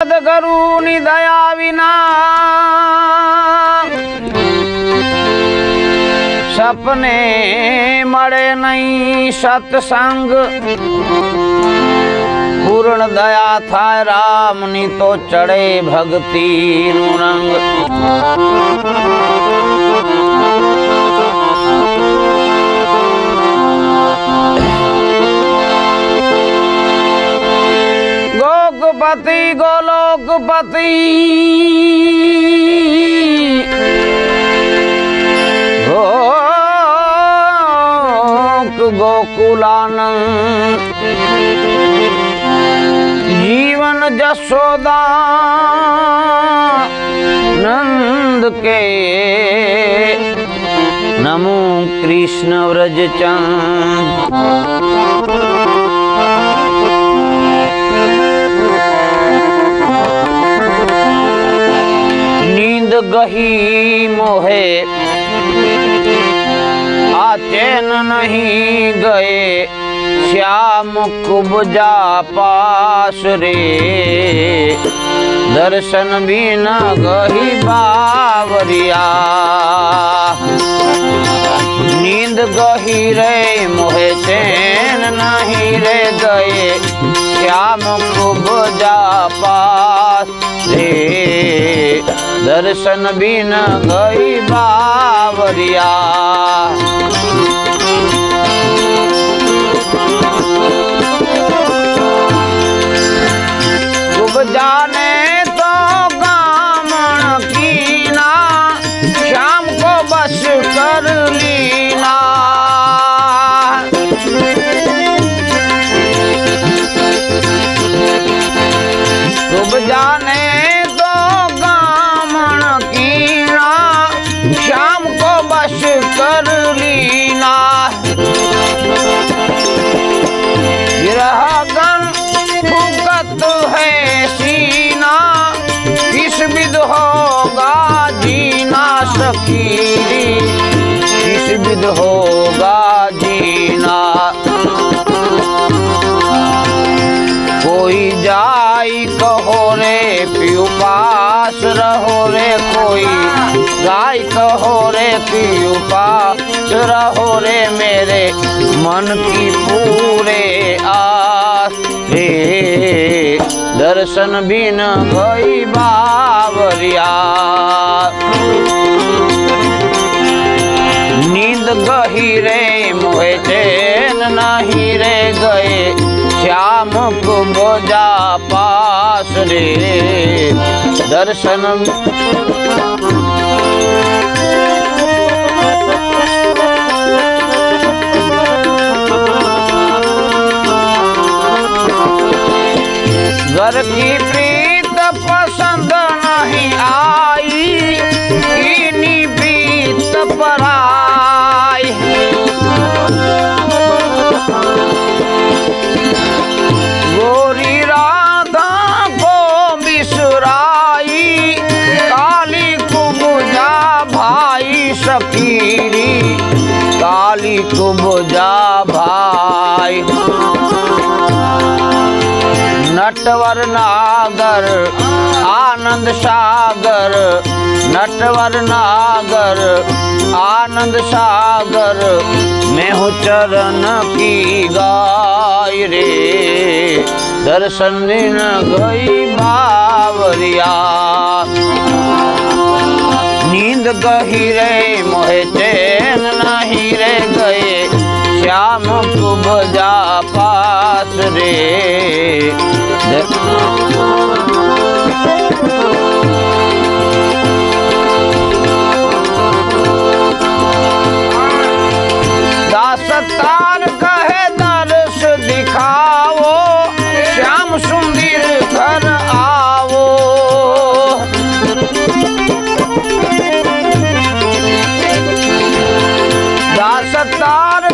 સદગુરુની દયા વિના સપને મળે નહીં સત્સંગ. પૂર્ણ દયા થાય રામની તો ચડે ભક્તિનું રંગ. पति गोलोकपति गोक गोकुलानंद जीवन जसोदा नंद के नमो कृष्ण व्रज चंद गही मोहे। आचैन नहीं गए, श्याम कुबजा पास रे। दर्शन भी न गही बावरिया। नींद गही रे, मोहे चैन नहीं रे गए। श्याम कुबजा पास દર્શન બિન ગઈ બાવરિયા. रहो रे कोई। गाय कहो रे पियु पास रहो रे मेरे मन की पूरे आस। रे, दर्शन बिन गई बावरिया नींद गही रे मोहे, चैन नहीं रे गए। श्याम को बोजा पास વાસરે દર્શન ઘર કુબજા ભાઈ નટવર નાગર આનંદ સાગર નટવર નાગર આનંદ સાગર મેં હું ચરણ કી ગાય રે દર્શન ગઈ બાવરિયા नींद गही रे मोहे चैन नहीं रे गए। श्याम कुब जा पास रे।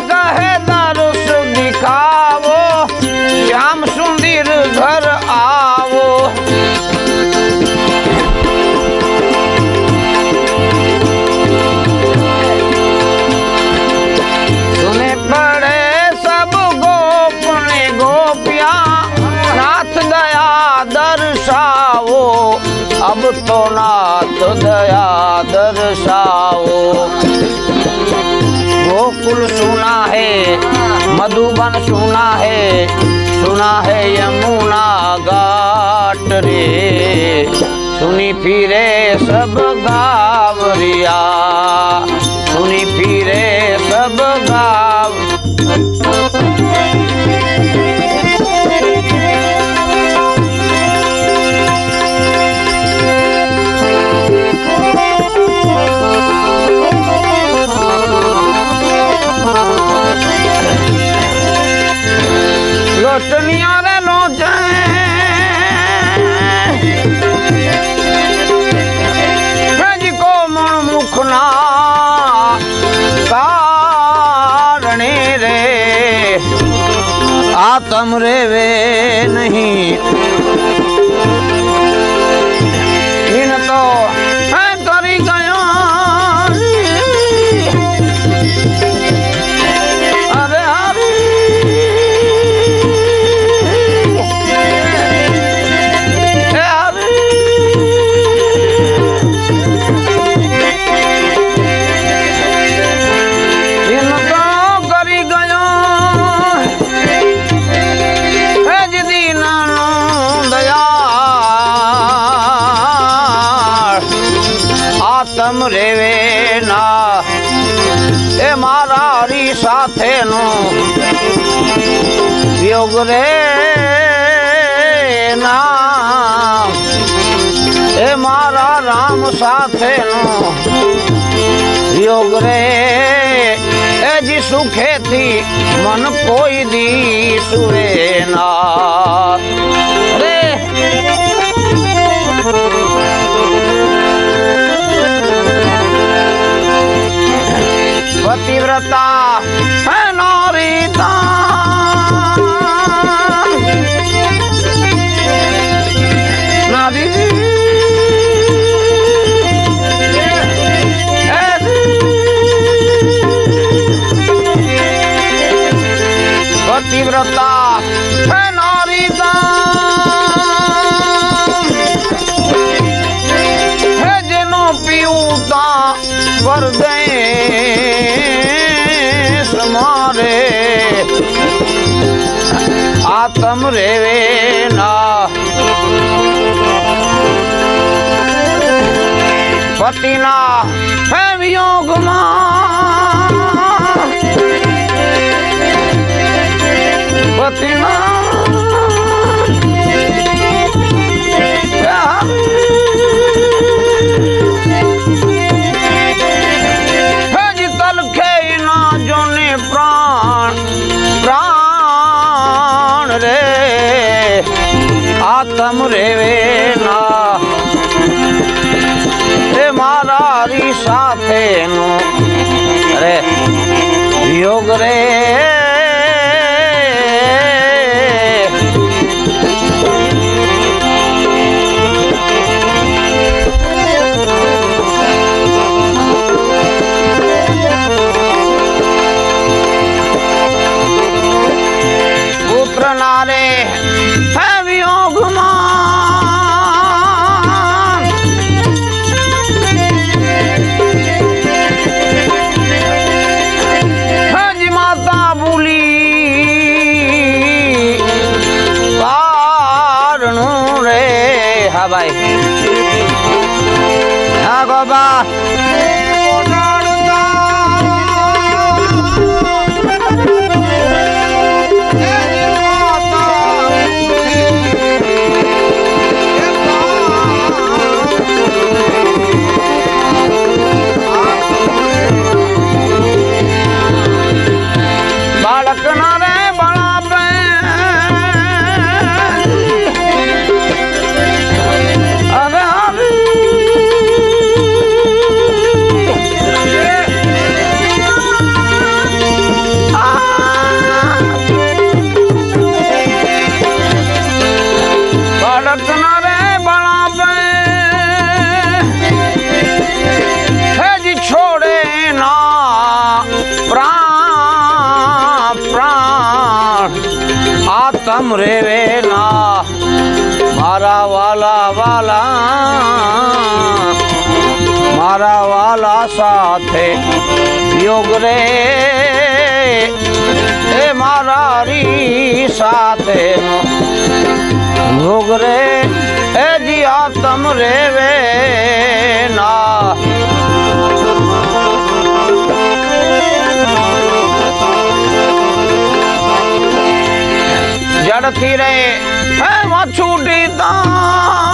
कहे नर दिखावो श्याम सुंदर घर आवो। सुने पड़े सब गोपने गोपिया, नाथ दया दर्शाओ अब तो नाथ दया दर्शाओ गोकुल सुना है। मधुबन सुना है सुना है यमुना घाट रे। सुनी फिरे सब गावरिया, सुनी फिरे सब गाव रतनिया रे लोचे को मन मुखना कारणे रे। आतम रे वे नहीं। મારા રામ સાથેનો યોગ રે. એ જી સુખેથી મન કોઈ દી સુરે ના. રે. પતિવ્રતા હે નારીતા પતિવ્રતા છે નારી હે જેનો પીવતા વરદે સમારે આતમ રેવે ના પતિના હરી સાથેનો. રે યોગ રે. સાથે યોગ રે. એ મારા રી સાથે યોગ રે. એ જીયા તમ રે વે ના. જડથી રે. હે મછુટી અરે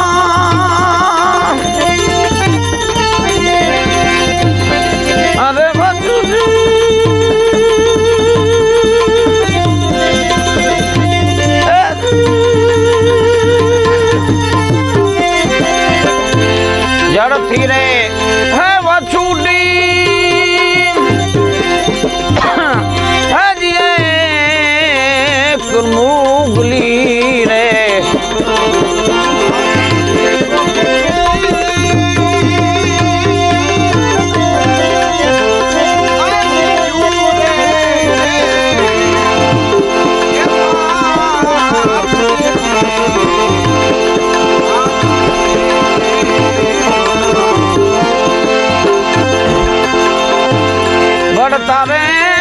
વડતા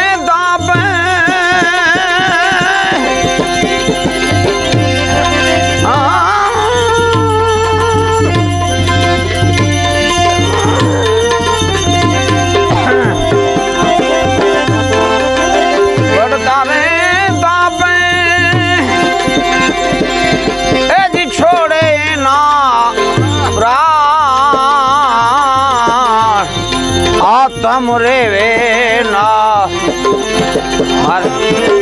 好。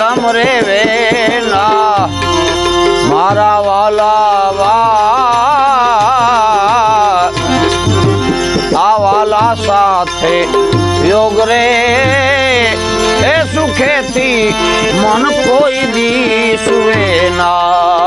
આતમ વેલા મારા વાલા વા આ વાલા સાથે યોગ રે. એ સુખેથી મન કોઈ દી સુવે ના.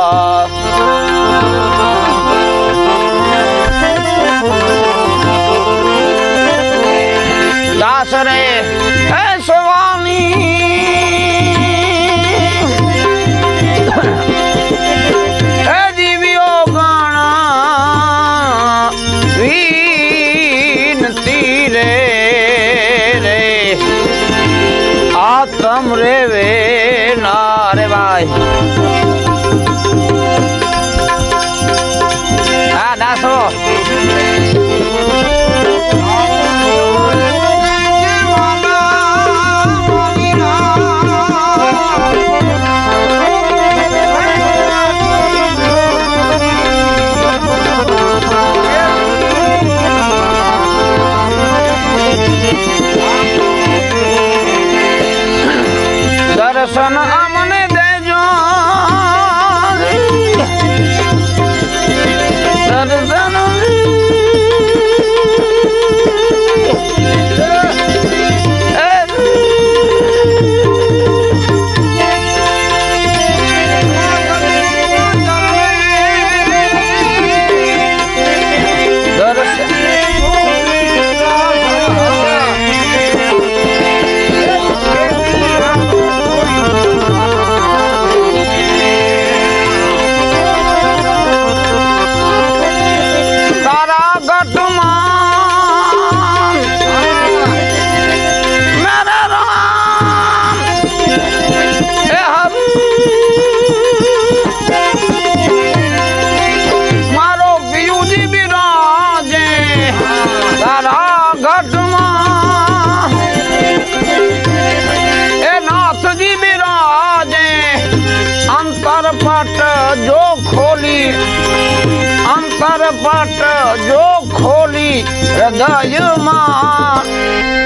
હૃદયમાં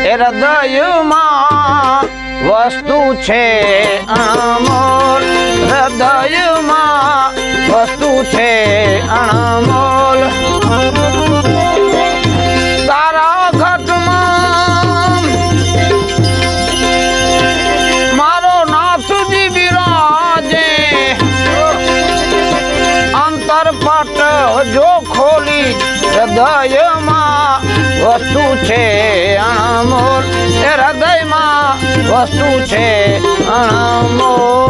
એ હૃદયમાં વસ્તુ છે અણમોલ. હૃદયમાં વસ્તુ છે અણમોલ. વસ્તુ છે અણમોલ.